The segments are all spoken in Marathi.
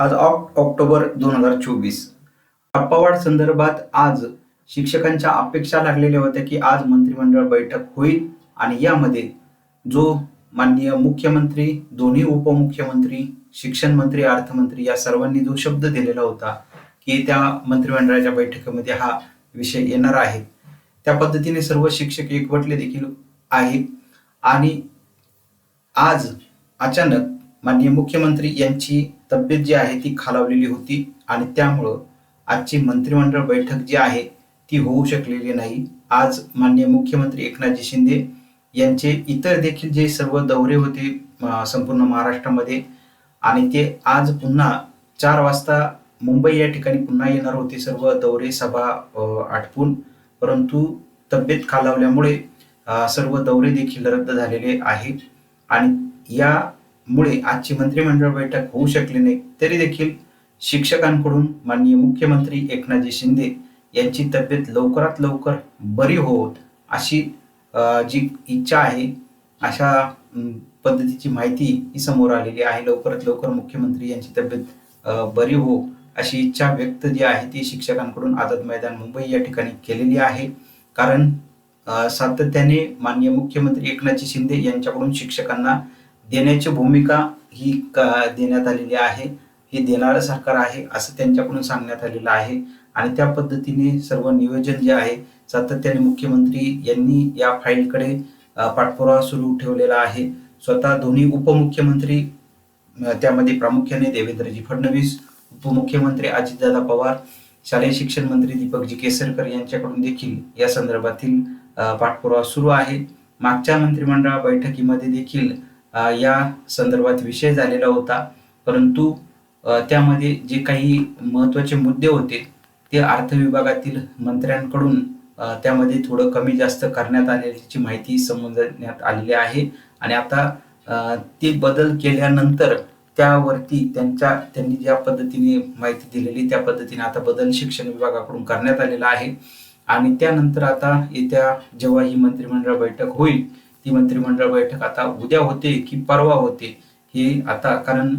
आज ऑक्ट ऑक्टोबर दोन हजार चोवीस. टप्पावाढ संदर्भात आज शिक्षकांच्या अपेक्षा लागलेल्या होत्या की आज मंत्रिमंडळ बैठक होईल आणि यामध्ये जो माननीय मुख्यमंत्री दोन्ही उपमुख्यमंत्री शिक्षण मंत्री अर्थमंत्री या सर्वांनी जो शब्द दिलेला होता की त्या मंत्रिमंडळाच्या बैठकीमध्ये हा विषय येणार आहे. त्या पद्धतीने सर्व शिक्षक एकवटले देखील आहे आणि आज अचानक माननीय मुख्यमंत्री यांची तब्येत जी आहे ती खालावलेली होती आणि त्यामुळं आजची मंत्रिमंडळ बैठक जी आहे ती होऊ शकलेली नाही. आज माननीय मुख्यमंत्री एकनाथजी शिंदे यांचे इतर देखील जे सर्व दौरे होते संपूर्ण महाराष्ट्रामध्ये आणि ते आज पुन्हा चार वाजता मुंबई या ठिकाणी पुन्हा येणार होते. सर्व दौरे सभा आटपून. परंतु तब्येत खालावल्यामुळे सर्व दौरे देखील रद्द झालेले आहे. आणि या मुळे आजची मंत्रिमंडळ बैठक होऊ शकली नाही. तरी देखील शिक्षकांकडून माननीय मुख्यमंत्री एकनाथजी शिंदे यांची तब्येत लवकरात लवकर बरी होत अशी जी इच्छा आहे अशा पद्धतीची माहिती ही समोर आलेली आहे. लवकरात लवकर मुख्यमंत्री यांची तब्येत बरी हो अशी इच्छा व्यक्त जी आहे ती शिक्षकांकडून आझाद मैदान मुंबई या ठिकाणी केलेली आहे. कारण सातत्याने माननीय मुख्यमंत्री एकनाथजी शिंदे यांच्याकडून शिक्षकांना देण्याची भूमिका ही देण्यात आलेली आहे हे देणारं सरकार आहे असं त्यांच्याकडून सांगण्यात आलेलं आहे. आणि त्या पद्धतीने सर्व नियोजन जे आहे सातत्याने मुख्यमंत्री यांनी या फाईलकडे पाठपुरावा सुरू ठेवलेला आहे. स्वतः दोन्ही उपमुख्यमंत्री त्यामध्ये प्रामुख्याने देवेंद्रजी फडणवीस उपमुख्यमंत्री अजितदादा पवार शालेय शिक्षण मंत्री दीपकजी केसरकर यांच्याकडून देखील या संदर्भातील पाठपुरावा सुरू आहे. मागच्या मंत्रिमंडळ बैठकीमध्ये देखील या संदर्भात विषय झालेला होता. परंतु त्यामध्ये जे काही महत्त्वाचे मुद्दे होते ते अर्थ विभागातील मंत्र्यांकडून त्यामध्ये थोडं कमी जास्त करण्यात आल्याची माहिती समजण्यात आलेली आहे. आणि आता ते बदल केल्यानंतर त्यावरती त्यांच्या त्यांनी ज्या पद्धतीने माहिती दिलेली त्या पद्धतीने आता बदल शिक्षण विभागाकडून करण्यात आलेला आहे. आणि त्यानंतर आता येत्या जेव्हा ही मंत्रिमंडळ बैठक होईल ही मंत्रिमंडळ बैठक आता उद्या होते की परवा होते हे आता कारण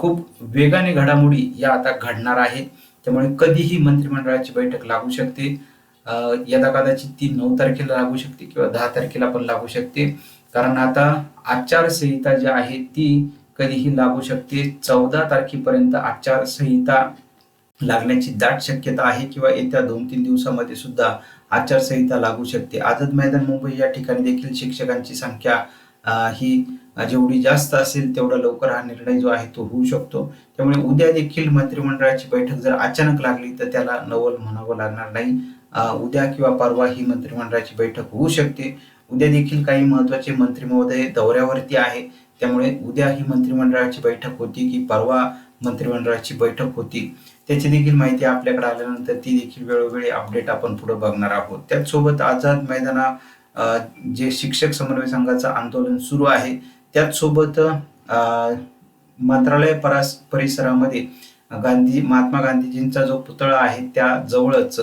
खूप वेगाने घडामोडी या आता घडणार आहेत. त्यामुळे कधीही मंत्रिमंडळाची बैठक लागू शकते. यदा कदाचित ती नऊ तारखेला लागू शकते किंवा दहा तारखेला पण लागू शकते. कारण आता आचारसंहिता जी आहे ती कधीही लागू शकते. चौदा तारखेपर्यंत आचारसंहिता लागण्याची दाट शक्यता आहे किंवा येत्या दोन तीन दिवसामध्ये सुद्धा आचारसंहिता लागू शकते. आझाद मैदान मुंबई या ठिकाणी देखील शिक्षकांची संख्या ही जेवढी जास्त असेल तेवढा लवकर हा निर्णय जो आहे तो होऊ शकतो. त्यामुळे उद्या देखील मंत्रिमंडळाची बैठक जर अचानक लागली तर त्याला नवल म्हणावं लागणार नाही. उद्या किंवा परवा ही मंत्रिमंडळाची बैठक होऊ शकते. उद्या देखील काही महत्त्वाचे मंत्री महोदय दौऱ्यावरती आहे. त्यामुळे उद्या ही मंत्रिमंडळाची बैठक होती की परवा मंत्रिमंडळाची बैठक होती. त्याची देखील माहिती आपल्याकडे आल्यानंतर ती देखील वेळोवेळी अपडेट आपण पुढे बघणार आहोत. त्याचसोबत आझाद मैदाना जे शिक्षक समन्वय संघाचं आंदोलन सुरू आहे त्याचसोबत मंत्रालय परास परिसरामध्ये गांधी महात्मा गांधीजींचा जो पुतळा आहे त्या जवळच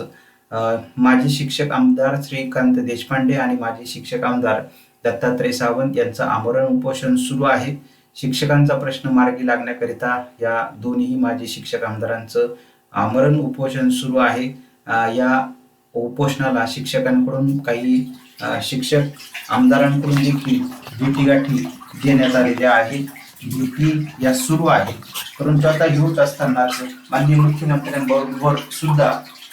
माजी शिक्षक आमदार श्रीकांत देशपांडे आणि माजी शिक्षक आमदार दत्तात्रय सावंत यांचं आमरण उपोषण सुरू आहे. शिक्षकांचा प्रश्न मार्गी लागण्याकरिता या दोन्ही माजी शिक्षक आमदारांचं आमरण उपोषण सुरू आहे. या उपोषणाला शिक्षकांकडून काही शिक्षक आमदारांकडून देखील भेटीगाठी देण्यात आलेल्या आहेत ड्युटी या सुरू आहे. परंतु आता हे होत असतानाच माननीय मुख्यमंत्र्यांबरोबर सुद्धा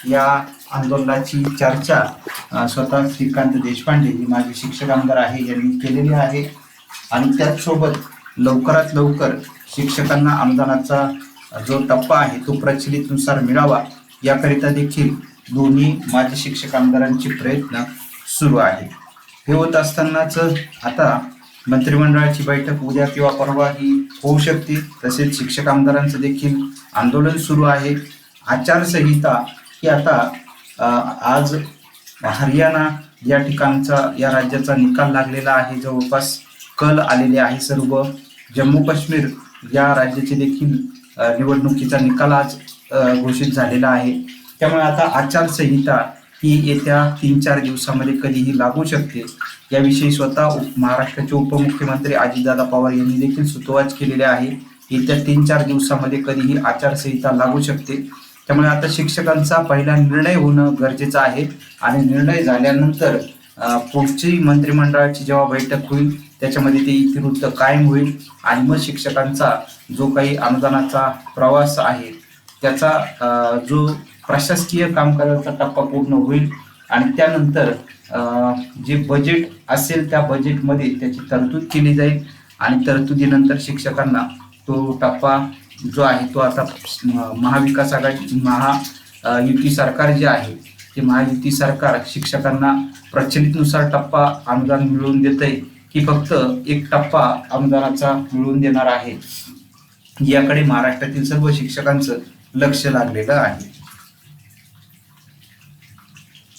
या आंदोलनाची चर्चा स्वतः श्रीकांत देशपांडे जे माजी शिक्षक आमदार आहे यांनी केलेली आहे. आणि त्याचसोबत लवकरात लवकर शिक्षकांना अनुदानाचा जो टप्पा आहे तो प्रचलितनुसार मिळावा याकरिता देखील दोन्ही माजी शिक्षक आमदारांचे प्रयत्न सुरू आहे हे होत असतानाच आता मंत्रिमंडळाची बैठक उद्या किंवा परवा ही होऊ शकते तसेच शिक्षक आमदारांचं देखील आंदोलन सुरू आहे. आचारसंहिता ही आता आज हरियाणा या ठिकाणचा या राज्याचा निकाल लागलेला आहे. जवळपास कल आलेले आहे सर्व. जम्मू काश्मीर या राज्याचे देखील निवडणुकीचा निकाल आज घोषित झालेला आहे. त्यामुळे आता आचारसंहिता ही येत्या तीन चार दिवसामध्ये कधीही लागू शकते. याविषयी स्वतः महाराष्ट्राचे उपमुख्यमंत्री अजितदादा पवार यांनी देखील सुतोवाच केलेले आहे. येत्या तीन चार दिवसामध्ये कधीही आचारसंहिता लागू शकते. त्यामुळे आता शिक्षकांचा पहिला निर्णय होणं गरजेचं आहे. आणि निर्णय झाल्यानंतर पुढची मंत्रिमंडळाची जेव्हा बैठक होईल त्याच्यामध्ये ते इतिवृत्त कायम होईल आणि मग शिक्षकांचा जो काही अनुदानाचा प्रवास आहे त्याचा जो प्रशासकीय कामकाजाचा टप्पा पूर्ण होईल आणि त्यानंतर जे बजेट असेल त्या बजेटमध्ये त्याची तरतूद केली जाईल आणि तरतुदीनंतर शिक्षकांना तो टप्पा जो आहे तो आता महाविकास आघाडी महा युती सरकार जे आहे ते महायुती सरकार शिक्षकांना प्रचलितनुसार टप्पा अनुदान मिळवून देत आहे की फक्त एक टप्पा अनुदानाचा मिळवून देणार आहे. याकडे महाराष्ट्रातील सर्व शिक्षकांचं लक्ष लागलेलं आहे.